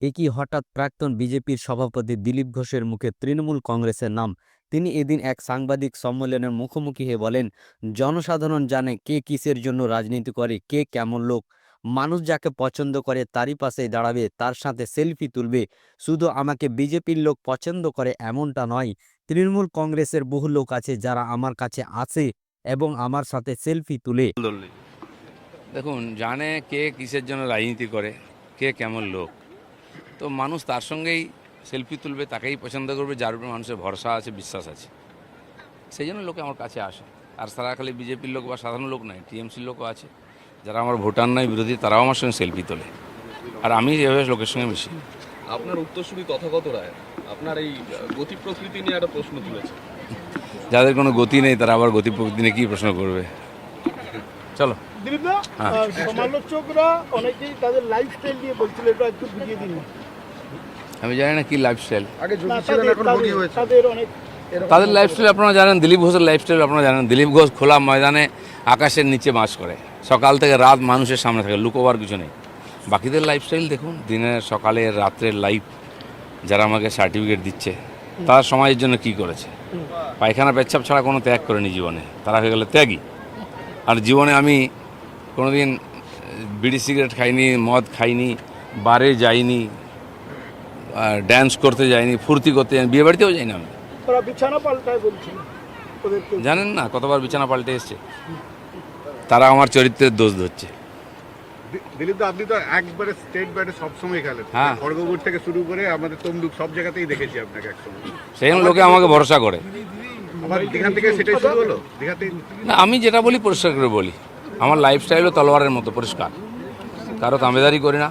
একই হঠাৎ প্রাক্তন বিজেপির সভাপতি দিলীপ ঘোষের মুখে তৃণমূল কংগ্রেসের নাম। তিনি এদিন এক সাংবাদিক সম্মেলনের মুখোমুখি হয়ে বলেন, জনসাধারণ জানে কে কিসের জন্য রাজনীতি করে, কে কেমন লোক। মানুষ যাকে পছন্দ করে তারই পাশে দাঁড়াবে, তার সাথে সেলফি তুলবে। শুধু আমাকে বিজেপির লোক পছন্দ করে এমনটা নয়, তৃণমূল কংগ্রেসের বহু লোক আছে যারা আমার কাছে আসে এবং আমার সাথে সেলফি তুলে। দেখুন, জানে কে কিসের জন্য রাজনীতি করে, কে কেমন লোক। তো মানুষ তার সঙ্গেই সেলফি তুলবে তাকেই পছন্দ করবে যার উপর মানুষের ভরসা আছে বিশ্বাস আছে। সেই জন্য লোকে আমার কাছে আসে। আর সারা খালি বিজেপির লোক বা সাধারণ লোক নয় টিএমসির লোকও আছে। যারা আমার ভোটার নয় বিরোধী তারাও আমার সঙ্গে সেলফি তোলে। আর আমি এভাবে লোকের সঙ্গে মিশি। আপনার উত্তরসূরি তথাগত রায়? আপনার এই গতি প্রকৃতি নিয়ে একটা প্রশ্ন তুলেছে। যাদের কোনো গতি নেই তারা আবার গতি প্রকৃতি নিয়ে কী প্রশ্ন করবে? চলো। দিলীপ হ্যাঁ। সমালোচকরা অনেকেই তাদের লাইফস্টাইল নিয়ে বলছিল এটা একটু বুঝিয়ে দিন। আমি জানি না কি লাইফস্টাইল আগে তাদের- এখন তাদের- হয়েছে তাদের অনেক তাদের লাইফস্টাইল আপনারা জানেন দিলীপ ঘোষের লাইফস্টাইল আপনারা জানেন। দিলীপ ঘোষ খোলা ময়দানে আকাশের নিচে বাস করে। সকাল থেকে রাত মানুষের সামনে থাকে লুকোবার কিছু নেই। বাকিদের লাইফস্টাইল দেখুন দিনের সকালে রাত্রের লাইফ যারা আমাকে সার্টিফিকেট দিচ্ছে তারা সমাজের জন্য কি করেছে? পায়খানা পেচ্ছাপ ছাড়া কোনো ত্যাগ করেনি জীবনে। তারা হয়ে গেলে ত্যাগী। আর জীবনে আমি কোনোদিন বিড়ি সিগারেট খাইনি মদ খাইনি বারে যাইনি ড্যান্স করতে যাইনি ফুর্তি করতে যাইনি বিয়ে বাড়িতেও যাইনি আমি। ওরা বিছানা পাল্টায় বলছিল জানেন না কতবার বিছানা পাল্টে এসছে। তারা আমার চরিত্রের দোষ ধরছে। দিলীপ আপনি তো একবারে স্টেট ব্যাটে সবসময় খেলেন। হ্যাঁ। খড়গপুর থেকে শুরু করে আমাদের তমলুক সব জায়গাতেই দেখেছি আপনাকে একসময়। সেই জন্য লোকে আমাকে ভরসা করে। দীঘা থেকে সেটাই শুরু হলো? দীঘাতে না আমি যেটা বলি পরিষ্কার করে বলি। আমার লাইফস্টাইলও তলোয়ারের মতো পরিষ্কার। কারও তামেদারি করি না।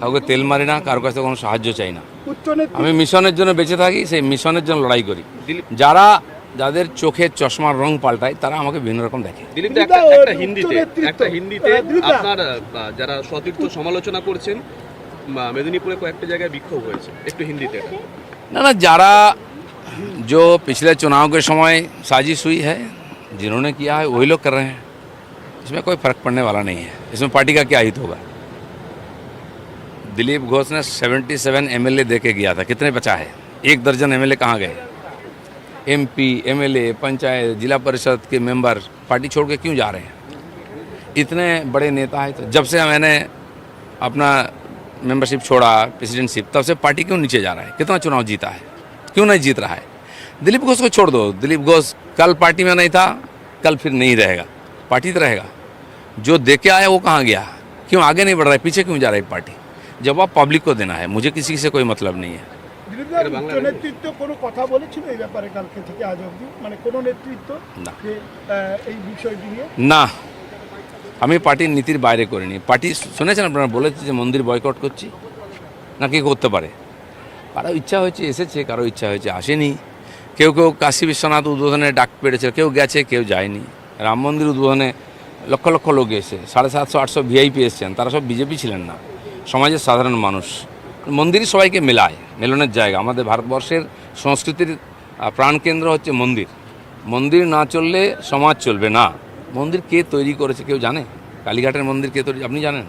কাউকে তেল মারি না কারো কাছে কোনো সাহায্য চাই না উচ্চ নেতৃত্ব আমি মিশনের জন্য বেঁচে থাকি সেই মিশনের জন্য লড়াই করি যারা যাদের চোখের চশমার রং পাল্টায় তারা আমাকে বিভিন্ন রকম দেখে দিলীপ দা দিলীপ একটা দা, একটা উচ্চ হিন্দিতে নেতৃত্ব। একটা হিন্দিতে আহ, দিলীপ দা। আপনার আহ, যারা সতীর্থ সমালোচনা করছেন বা মেদিনীপুরে কয়েকটা জায়গায় বিক্ষোভ হয়েছে একটু হিন্দিতে এটা। ना ना जारा जो पिछले चुनाव के समय साजिश हुई है जिन्होंने किया है वही लोग कर रहे हैं इसमें कोई फर्क पड़ने वाला नहीं है इसमें पार्टी का क्या हित होगा दिलीप घोष ने 77 एमएलए दे के गया था। कितने बचा है? एक दर्जन एमएलए कहाँ गए? एमपी एमएलए पंचायत, जिला परिषद के मेंबर पार्टी छोड़ के क्यों जा रहे हैं? इतने बड़े नेता हैं तो जब से मैंने अपना मेंबरशिप छोड़ा प्रेसिडेंटशिप तब से पार्टी क्यों नीचे जा रहा है? कितना चुनाव जीता है? क्यों नहीं जीत रहा है? दिलीप घोष को छोड़ दो। दिलीप घोष कल पार्टी में नहीं था, कल फिर नहीं रहेगा। पार्टी तो रहेगा। जो दे के आया वो कहाँ गया? क्यों आगे नहीं बढ़ रहा है? पीछे क्यों जा रही है पार्टी? जवाब पब्लिक को देना है मुझे किसी से कोई मतलब नहीं है দিলীপ দা উচ্চ নেতৃত্ব কোনো কথা বলেছিল এই ব্যাপারে কালকে থেকে আজ অবধি মানে কোনো নেতৃত্ব না। যে আহ, এই বিষয়টি নিয়ে না আমি পার্টির নীতির বাইরে করিনি পার্টি শুনেছেন আপনারা বলেছে যে মন্দির বয়কট করছি না কি করতে পারে কারো ইচ্ছা হয়েছে এসেছে কারো ইচ্ছা হয়েছে আসেনি কেউ কেউ কাশী বিশ্বনাথ উদ্বোধনে ডাক পেড়েছে কেউ গেছে কেউ যায়নি রাম মন্দির উদ্বোধনে লক্ষ লক্ষ লোক এসে সাড়ে সাতশো আটশো ভিআইপি এসছেন তারা সব বিজেপি ছিলেন না সমাজের সাধারণ মানুষ। মন্দিরই সবাইকে মেলায়, মেলনের জায়গা। আমাদের ভারতবর্ষের সংস্কৃতির প্রাণকেন্দ্র হচ্ছে মন্দির। মন্দির না চললে সমাজ চলবে না। মন্দির কে তৈরি করেছে কেউ জানে? কালীঘাটের মন্দির কে তৈরি, আপনি জানেন?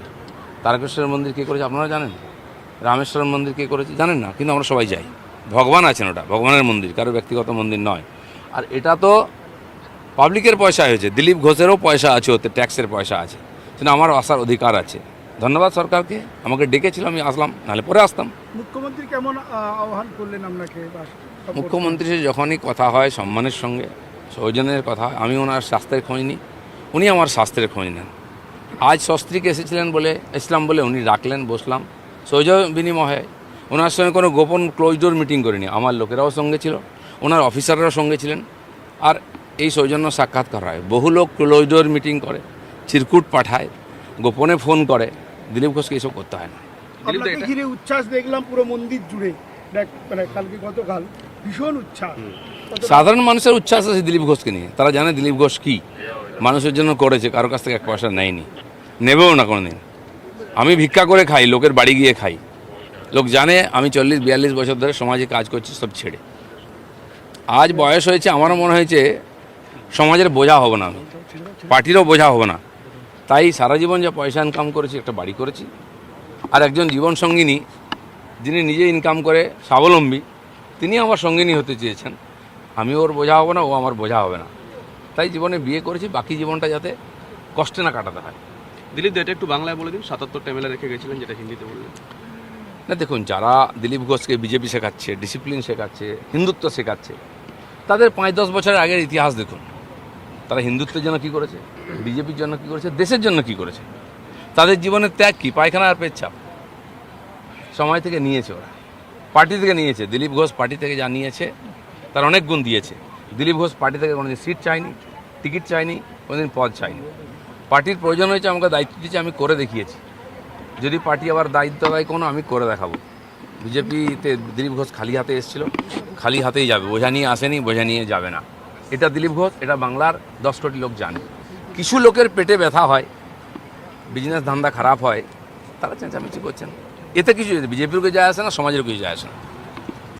তারকেশ্বরের মন্দির কে করেছে, আপনারা জানেন? রামেশ্বরের মন্দির কে করেছে, জানেন না? কিন্তু আমরা সবাই যাই। ভগবান আছেন ওটা, ভগবানের মন্দির, কারও ব্যক্তিগত মন্দির নয়। আর এটা তো পাবলিকের পয়সা হয়েছে, দিলীপ ঘোষেরও পয়সা আছে, ওতে ট্যাক্সের পয়সা আছে। সেটা আমার আসার অধিকার আছে। ধন্যবাদ সরকারকে। আমাকে ডেকেছিল আমি আসলাম নাহলে পরে আসতাম। মুখ্যমন্ত্রী কেমন আহ, আহ্বান করলেন আপনাকে মুখ্যমন্ত্রীর যখনই কথা হয় সম্মানের সঙ্গে সৌজন্যের কথা হয়, আমি ওনার স্বাস্থ্যের খোঁজ নিই উনি আমার স্বাস্থ্যের খোঁজ নেন। আজ সস্ত্রীকে এসেছিলেন বলে ইসলাম বলে উনি ডাকলেন বসলাম। সৌজন্য বিনিময়ে ওনার সঙ্গে কোনো গোপন ক্লোজ ডোর মিটিং করিনি আমার লোকেরাও সঙ্গে ছিল ওনার অফিসাররাও সঙ্গে ছিলেন। আর এই সৌজন্য সাক্ষাৎকার হয়। বহু লোক ক্লোজ ডোর মিটিং করে চিরকুট পাঠায় গোপনে ফোন করে। দিলীপ ঘোষকে এসব করতে হয় না। আপনাকে ঘিরে উচ্ছ্বাস দেখলাম পুরো মন্দির জুড়ে। মানে কালকে গতকাল ভীষণ উচ্ছ্বাস। সাধারণ মানুষের উচ্ছ্বাস আছে দিলীপ ঘোষকে নিয়ে। তারা জানে দিলীপ ঘোষ কী। মানুষের জন্য করেছে কারও কাছ থেকে এক পয়সা নেয়নি। নেবেও না কোনোদিন। আমি ভিক্ষা করে খাই লোকের বাড়ি গিয়ে খাই। লোক জানে আমি চল্লিশ বিয়াল্লিশ বছর ধরে সমাজে কাজ করছি সব ছেড়ে। আজ বয়স হয়েছে আমারও মনে হয়েছে সমাজের বোঝা হব না আমি। পার্টিরও বোঝা হব না। তাই সারা জীবন যা পয়সা ইনকাম করেছি একটা বাড়ি করেছি। আর একজন জীবন সঙ্গিনী যিনি নিজে ইনকাম করে স্বাবলম্বী তিনি আমার সঙ্গিনী হতে চেয়েছেন। আমি ওর বোঝা হব না ও আমার বোঝা হবে না। তাই জীবনে বিয়ে করেছি বাকি জীবনটা যাতে কষ্টে না কাটাতে হয়। দিলীপ দা এটা একটু বাংলায় বলে দিন সাতাত্তরটা এমএলএ রেখে গেছিলেন যেটা হিন্দিতে বললেন। না দেখুন যারা দিলীপ ঘোষকে বিজেপি শেখাচ্ছে ডিসিপ্লিন শেখাচ্ছে হিন্দুত্ব শেখাচ্ছে তাদের পাঁচ দশ বছরের আগের ইতিহাস দেখুন। তারা হিন্দুত্বের জন্য কি করেছে? বিজেপির জন্য কি করেছে? দেশের জন্য কি করেছে? তাদের জীবনের ত্যাগ কি? পায়খানা আর পেচ্ছাপ। সময় থেকে নিয়েছে ওরা। পার্টি থেকে নিয়েছে। দিলীপ ঘোষ পার্টি থেকে যা নিয়েছে, তার অনেক গুণ দিয়েছে। দিলীপ ঘোষ পার্টি থেকে কোনোদিন সিট চায়নি, টিকিট চায়নি, কোনোদিন পদ চায়নি। পার্টির প্রয়োজন হয়েছে, আমাকে দায়িত্ব দিয়েছে, আমি করে দেখিয়েছি। যদি পার্টি আবার দায়িত্ব দেয় কোনো, আমি করে দেখাবো। বিজেপিতে দিলীপ ঘোষ খালি হাতে এসেছিল। খালি হাতেই যাবে। বোঝা নিয়ে আসেনি, বোঝা নিয়ে যাবে না। এটা দিলীপ ঘোষ, এটা বাংলার দশ কোটি লোক জানে। কিছু লোকের পেটে ব্যথা হয় বিজনেস ধান্দা খারাপ হয়, তারা চেঁচামেচি করছেন। এতে কিছু, বিজেপির কিছু যায় আসে না, সমাজের কিছু যায় আসে না।